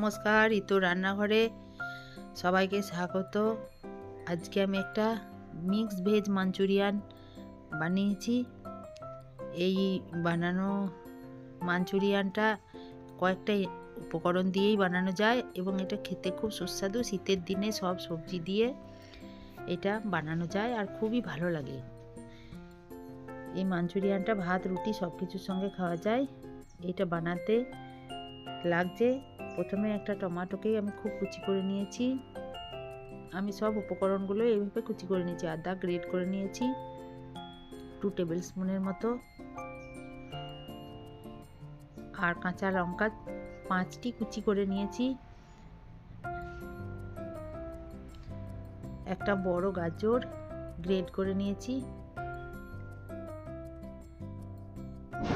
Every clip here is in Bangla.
নমস্কার, ইতো রান্নাঘরে সবাইকে স্বাগত। আজকে আমি একটা মিক্স ভেজ মাঞ্চুরিয়ান বানিয়েছি। এই বানানো মাঞ্চুরিয়ানটা কয়েকটা উপকরণ দিয়েই বানানো যায় এবং এটা খেতে খুব সুস্বাদু। শীতের দিনে সব সবজি দিয়ে এটা বানানো যায় আর খুবই ভালো লাগে। এই মাঞ্চুরিয়ানটা ভাত, রুটি সব কিছুর সঙ্গে খাওয়া যায়। এটা বানাতে লাগছে। প্রথমে একটা টমাটোকেই আমি খুব কুচি করে নিয়েছি। আমি সব উপকরণগুলো এইভাবে কুচি করে নিয়েছি, আদা গ্রেট করে নিয়েছি, টু টেবিল স্পুনের মতো। আর কাঁচা লঙ্কা পাঁচটি কুচি করে নিয়েছি। একটা বড় গাজর গ্রেট করে নিয়েছি।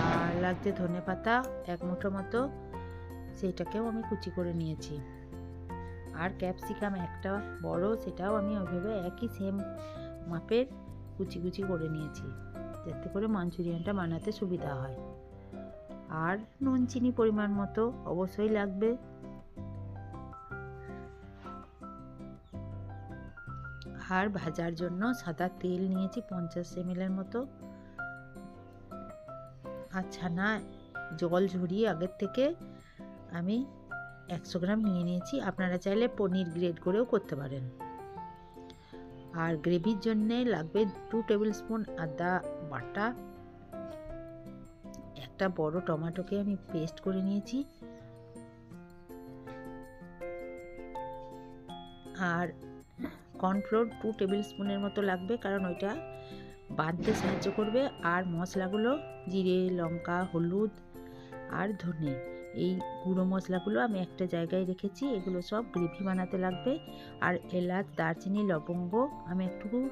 আর লাগছে ধনে পাতা এক মুঠো মতো। সেটাকেও আমি কুচি করে নিয়েছি। আর ক্যাপসিকাম একটা বড়, সেটাও আমি ওইভাবে একই সেম মাপের কুচি কুচি করে নিয়েছি। যাতে করে মাঞ্চুরিয়ানটা বানাতে সুবিধা হয়। আর নুন, চিনি পরিমাণ মতো অবশ্যই লাগবে। আর ভাজার জন্য সাদা তেল নিয়েছি পঞ্চাশ এর মতো। আর ছানা জল ঝরিয়ে আগের থেকে আমি একশো গ্রাম নিয়ে নিয়েছি। আপনারা চাইলে পনির গ্রেড করেও করতে পারেন। আর গ্রেভির জন্যে লাগবে টু টেবিল স্পুন আদা বাটা। একটা বড় টমেটোকে আমি পেস্ট করে নিয়েছি। আর কর্নফ্লোর টু টেবিল স্পুনের মতো লাগবে কারণ ওইটা বাঁধতে সাহায্য করবে। আর মশলাগুলো, জিরে, লঙ্কা, হলুদ আর ধনে। এই গুঁড়ো মশলাগুলো আমি একটা জায়গায় রেখেছি, এগুলো সব গ্রেভি বানাতে লাগবে। আর এলাচ, দারচিনি, লবঙ্গ আমি একটু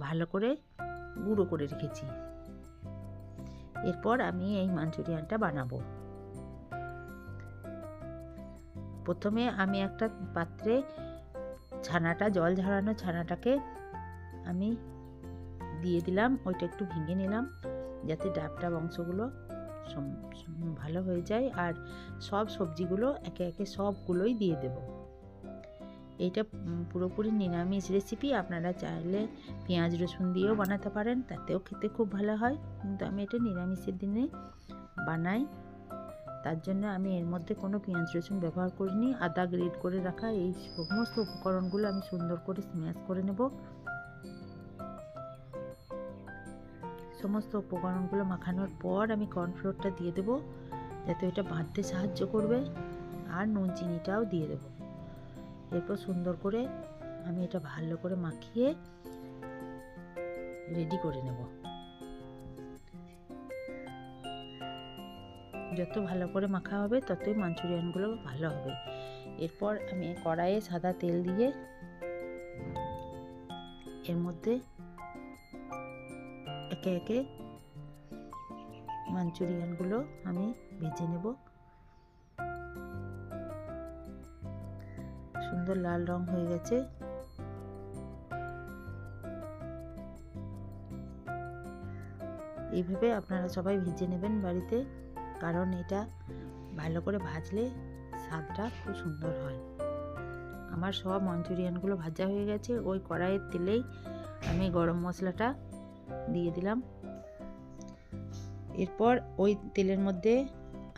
ভালো করে গুঁড়ো করে রেখেছি। এরপর আমি এই মাঞ্চুরিয়ানটা বানাবো। প্রথমে আমি একটা পাত্রে ছানাটা, জল ঝরানো ছানাটাকে আমি দিয়ে দিলাম, ওইটা একটু ভেঙে নিলাম, যাতে ডাবটা অংশগুলো ভালো হয়ে যায় আর সব সবজিগুলো একে একে সবগুলোই দিয়ে দেব। এইটা পুরোপুরি নিরামিষ রেসিপি আপনারা চাইলে পেঁয়াজ, রসুন দিয়েও বানাতে পারেন, তাতেও খেতে খুব ভালো হয়। কিন্তু আমি এটা নিরামিষের দিনে বানাই, তার জন্য আমি এর মধ্যে কোনো পেঁয়াজ, রসুন ব্যবহার করিনি। আদা গ্রেড করে রাখা এই সমস্ত উপকরণগুলো আমি সুন্দর করে স্ম্যাশ করে নেব। সমস্ত উপকরণগুলো মাখানোর পর আমি কর্নফ্লোরটা দিয়ে দেবো, যাতে ওইটা বাঁধতে সাহায্য করবে, আর নুন চিনিটাও দিয়ে দেবো। এরপর সুন্দর করে আমি এটা ভালো করে মাখিয়ে রেডি করে নেব। যত ভালো করে মাখা হবে, ততই মাঞ্চুরিয়ানগুলো ভালো হবে। এরপর আমি কড়াইয়ে সাদা তেল দিয়ে এর মধ্যে একে একে মাঞ্চুরিয়ানগুলো আমি ভেজে নেব। সুন্দর লাল রং হয়ে গেছে। এইভাবে আপনারা সবাই ভেজে নেবেন বাড়িতে, কারণ এটা ভালো করে ভাজলে স্বাদটা খুব সুন্দর হয়। আমার সব মাঞ্চুরিয়ানগুলো ভাজা হয়ে গেছে, ওই কড়াইয়ের তেলেই আমি গরম মশলাটা দিয়ে দিলাম। এরপর ওই তেলের মধ্যে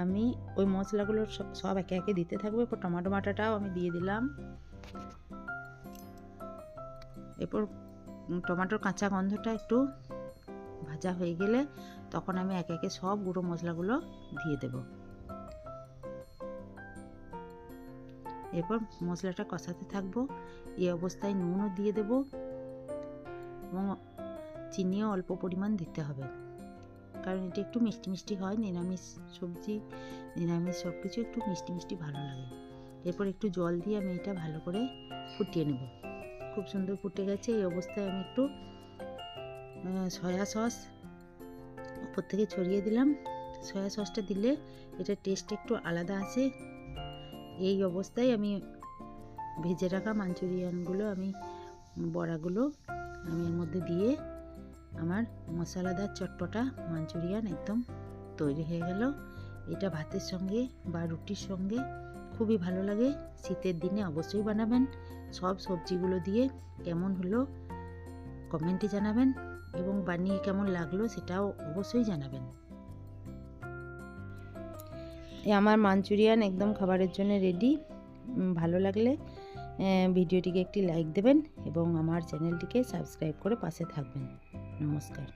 আমি ওই মশলাগুলো সব সব একে একে দিতে থাকব। এরপর টমাটো বাটাটাও আমি দিয়ে দিলাম। এরপর টমাটোর কাঁচা গন্ধটা একটু ভাজা হয়ে গেলে তখন আমি একে একে সব গুঁড়ো মশলাগুলো দিয়ে দেব। এরপর মশলাটা কষাতে থাকব। এই অবস্থায় নুনও দিয়ে দেব এবং চিনিও অল্প পরিমাণ দিতে হবে। কারণ এটা একটু মিষ্টি মিষ্টি হয়, নিরামিষ সবজি, নিরামিষ সব কিছু একটু মিষ্টি মিষ্টি ভালো লাগে। এরপর একটু জল দিয়ে আমি এটা ভালো করে ফুটিয়ে নেব। খুব সুন্দর ফুটে গেছে, এই অবস্থায় আমি একটু সয়া সস উপর থেকে ছড়িয়ে দিলাম। সয়া সসটা দিলে এটা টেস্ট একটু আলাদা আসে। এই অবস্থায় আমি ভেজে রাখা মাঞ্চুরিয়ানগুলো, আমি বড়াগুলো আমি এর মধ্যে দিয়ে আমার মশলাদার চটপটা মাঞ্চুরিয়ান একদম তৈরি হয়ে গেল। এটা ভাতের সঙ্গে বা রুটির সঙ্গে খুবই ভালো লাগে। শীতের দিনে অবশ্যই বানাবেন। সব সবজিগুলো দিয়ে কেমন হলো কমেন্টে জানাবেন এবং বানিয়ে কেমন লাগল সেটাও অবশ্যই জানাবেন। আমার মাঞ্চুরিয়ান একদম খাবারের জন্য রেডি ভালো লাগলে ভিডিওটিকে একটি লাইক দেবেন এবং আমার চ্যানেলটিকে সাবস্ক্রাইব করে পাশে থাকবেন। নমস্কার